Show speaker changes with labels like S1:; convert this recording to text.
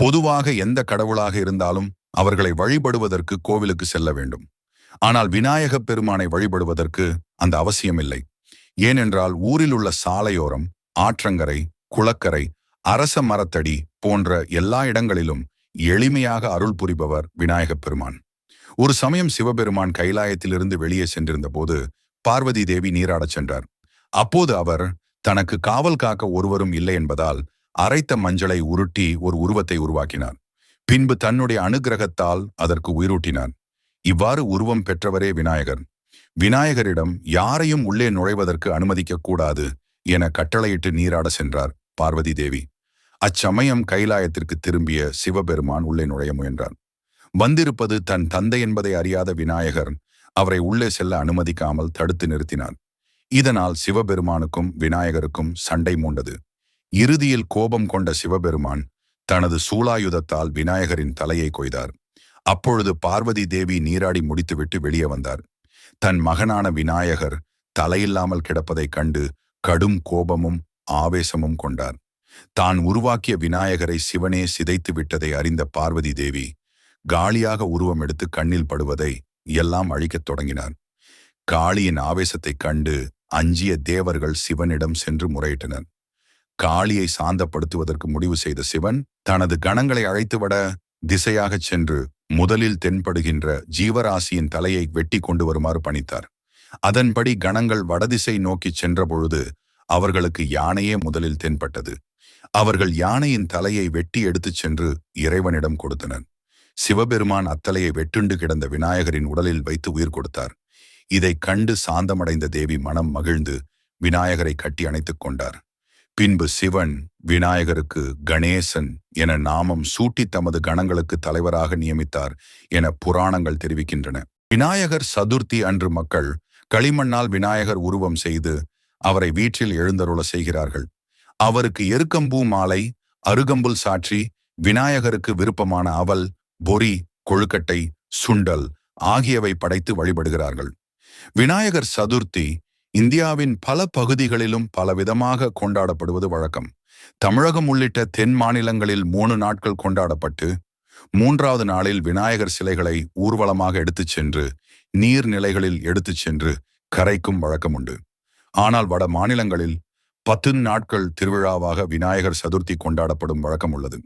S1: பொதுவாக எந்த கடவுளாக இருந்தாலும் அவர்களை வழிபடுவதற்கு கோவிலுக்கு செல்ல வேண்டும். ஆனால் விநாயகப் பெருமானை வழிபடுவதற்கு அந்த அவசியமில்லை. ஏனென்றால் ஊரில் உள்ள சாலையோரம் ஆற்றங்கரை குளக்கரை அரச மரத்தடி போன்ற எல்லா இடங்களிலும் எளிமையாக அருள் புரிபவர் விநாயகப் பெருமான். ஒரு சமயம் சிவபெருமான் கைலாயத்திலிருந்து வெளியே சென்றிருந்த போது பார்வதி தேவி நீராடச் சென்றார். அப்போது அவர் தனக்கு காவல் காக்க ஒருவரும் இல்லை என்பதால் அரைத்த மஞ்சளை உருட்டி ஒரு உருவத்தை உருவாக்கினார் பின்பு தன்னுடைய அனுகிரகத்தால் அதற்கு உயிரூட்டினார் இவ்வாறு உருவம் பெற்றவரே விநாயகர். விநாயகரிடம் யாரையும் உள்ளே நுழைவதற்கு அனுமதிக்க கூடாது என கட்டளையிட்டு நீராட சென்றார் பார்வதி தேவி. அச்சமயம் கைலாயத்திற்கு திரும்பிய சிவபெருமான் உள்ளே நுழைய முயன்றார் வந்திருப்பது தன் தந்தை என்பதை அறியாத விநாயகர் அவரை உள்ளே செல்ல அனுமதிக்காமல் தடுத்து நிறுத்தினார். இதனால் சிவபெருமானுக்கும் விநாயகருக்கும் சண்டை மூண்டது. இறுதியில் கோபம் கொண்ட சிவபெருமான் தனது சூலாயுதத்தால் விநாயகரின் தலையை கொய்தார். அப்பொழுது பார்வதி தேவி நீராடி முடித்துவிட்டு வெளியே வந்தார். தன் மகனான விநாயகர் தலையில்லாமல் கிடப்பதைக் கண்டு கடும் கோபமும் ஆவேசமும் கொண்டார். தான் உருவாக்கிய விநாயகரை சிவனே சிதைத்து விட்டதை அறிந்த பார்வதி தேவி காளியாக உருவம் எடுத்து கண்ணில் படுவதை எல்லாம் அழிக்கத் தொடங்கினார். காளியின் ஆவேசத்தைக் கண்டு அஞ்சிய தேவர்கள் சிவனிடம் சென்று முறையிட்டனர். காளியை சாந்தப்படுத்துவதற்கு முடிவு செய்த சிவன் தனது கணங்களை அழைத்துவிட திசையாகச் சென்று முதலில் தென்படுகின்ற ஜீவராசியின் தலையை வெட்டி கொண்டு வருமாறு பணித்தார். அதன்படி கணங்கள் வடதிசை நோக்கிச் சென்றபொழுது அவர்களுக்கு யானையே முதலில் தென்பட்டது. அவர்கள் யானையின் தலையை வெட்டி எடுத்துச் சென்று இறைவனிடம் கொடுத்தனர். சிவபெருமான் அத்தலையை வெட்டுண்டு கிடந்த விநாயகரின் உடலில் வைத்து உயிர் கொடுத்தார். இதைக் கண்டு சாந்தமடைந்த தேவி மனம் மகிழ்ந்து விநாயகரை கட்டி அணைத்துக் கொண்டார். பின்பு சிவன் விநாயகருக்கு கணேசன் என நாமம் சூட்டி தமது கணங்களுக்கு தலைவராக நியமித்தார் என புராணங்கள் தெரிவிக்கின்றன. விநாயகர் சதுர்த்தி அன்று மக்கள் களிமண்ணால் விநாயகர் உருவம் செய்து அவரை வீட்டில் எழுந்தருள செய்கிறார்கள். அவருக்கு எருக்கம்பூ மாலை அருகம்புல் சாற்றி விநாயகருக்கு விருப்பமான அவல் பொறி கொழுக்கட்டை சுண்டல் ஆகியவை படைத்து வழிபடுகிறார்கள். விநாயகர் சதுர்த்தி இந்தியாவின் பல பகுதிகளிலும் பலவிதமாக கொண்டாடப்படுவது வழக்கம். தமிழகம் உள்ளிட்ட தென் மாநிலங்களில் மூணு நாட்கள் கொண்டாடப்பட்டு மூன்றாவது நாளில் விநாயகர் சிலைகளை ஊர்வலமாக எடுத்துச் சென்று நீர்நிலைகளில் எடுத்துச் சென்று கரைக்கும் வழக்கம் உண்டு. ஆனால் வட மாநிலங்களில் பத்து நாட்கள் திருவிழாவாக விநாயகர் சதுர்த்தி கொண்டாடப்படும் வழக்கம் உள்ளது.